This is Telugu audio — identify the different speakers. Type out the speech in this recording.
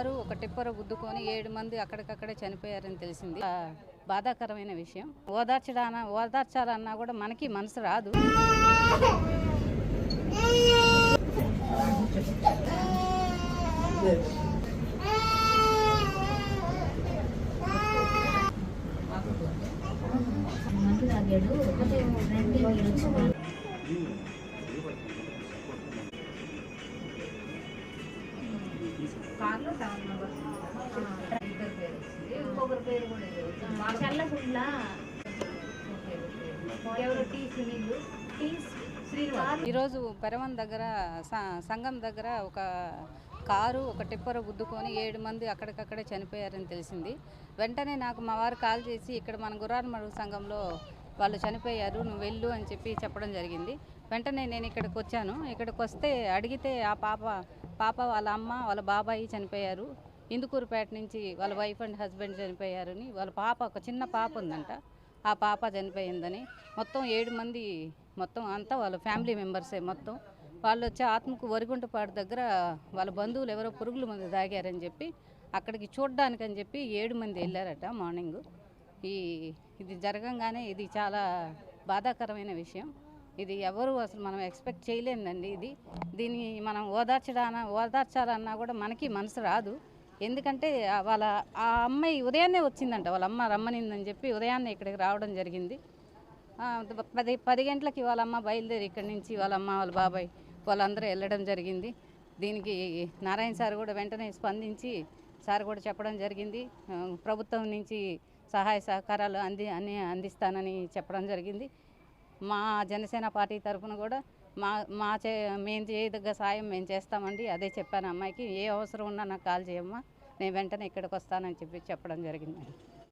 Speaker 1: కారు ఒక టిప్పర్ గుద్దుకొని ఏడు మంది అక్కడికక్కడే చనిపోయారని తెలిసింది. బాధాకరమైన విషయం. ఓదార్చడాన ఓదార్చాలన్నా కూడా మనకి మనసు రాదు.
Speaker 2: మందు తాగాడు. ఒకటే రండి మీరు వచ్చి
Speaker 1: కార్లో సెవెన్ మెంబర్స్ ఇద్దరు పేరు వచ్చింది ఇంకొకరి పేరు కూడా ఎవరు? టీ సునీల్ శ్రీనివాస్. ఈరోజు పెరవన్ దగ్గర సంఘం దగ్గర ఒక కారు ఒక టిప్పర్ గుద్దుకొని ఏడు మంది అక్కడికక్కడే చనిపోయారని తెలిసింది. వెంటనే నాకు మా వారు కాల్ చేసి ఇక్కడ మన గుర్రాలమడుగు సంఘంలో వాళ్ళు చనిపోయారు నువ్వు వెళ్ళు అని చెప్పి చెప్పడం జరిగింది. వెంటనే నేను ఇక్కడికి వచ్చాను. ఇక్కడికి వస్తే అడిగితే ఆ పాప పాప వాళ్ళ అమ్మ వాళ్ళ బాబాయి చనిపోయారు. ఇందుకూరుపేట నుంచి వాళ్ళ వైఫ్ అండ్ హస్బెండ్ చనిపోయారని వాళ్ళ పాప ఒక చిన్న పాప ఉందంట. ఆ పాప చనిపోయిందని. మొత్తం ఏడు మంది మొత్తం అంతా వాళ్ళ ఫ్యామిలీ మెంబర్సే మొత్తం. వాళ్ళు వచ్చి ఆత్మకు వరిగుంటపాడు దగ్గర వాళ్ళ బంధువులు ఎవరో పురుగుల మందు తాగారని చెప్పి అక్కడికి చూడ్డానికని చెప్పి ఏడు మంది వెళ్ళారట మార్నింగ్. ఈ ఇది జరగంగానే ఇది చాలా బాధాకరమైన విషయం. ఇది ఎవరు అసలు మనం ఎక్స్పెక్ట్ చేయలేదండి ఇది. దీన్ని మనం ఓదార్చడాన ఓదార్చాలన్నా కూడా మనకి మనసు రాదు. ఎందుకంటే వాళ్ళ ఆ అమ్మాయి ఉదయాన్నే వచ్చిందంట వాళ్ళ అమ్మ రమ్మనిందని చెప్పి ఉదయాన్నే ఇక్కడికి రావడం జరిగింది. పది పది గంటలకి వాళ్ళ అమ్మ బయలుదేరి ఇక్కడి నుంచి వాళ్ళ అమ్మ వాళ్ళ బాబాయ్ వాళ్ళందరూ వెళ్ళడం జరిగింది. దీనికి నారాయణ సార్ కూడా వెంటనే స్పందించి సార్ కూడా చెప్పడం జరిగింది. ప్రభుత్వం నుంచి సహాయ సహకారాలు అంది అని అందిస్తానని చెప్పడం జరిగింది. మా జనసేన పార్టీ తరఫున కూడా మా మా చే మేము చేయదగ్గ సాయం మేము చేస్తామండి. అదే చెప్పాను అమ్మాయికి. ఏ అవసరం ఉన్నా నాకు కాల్ చేయమ్మా. నేను వెంటనే ఇక్కడికి వస్తానని చెప్పి చెప్పడం జరిగింది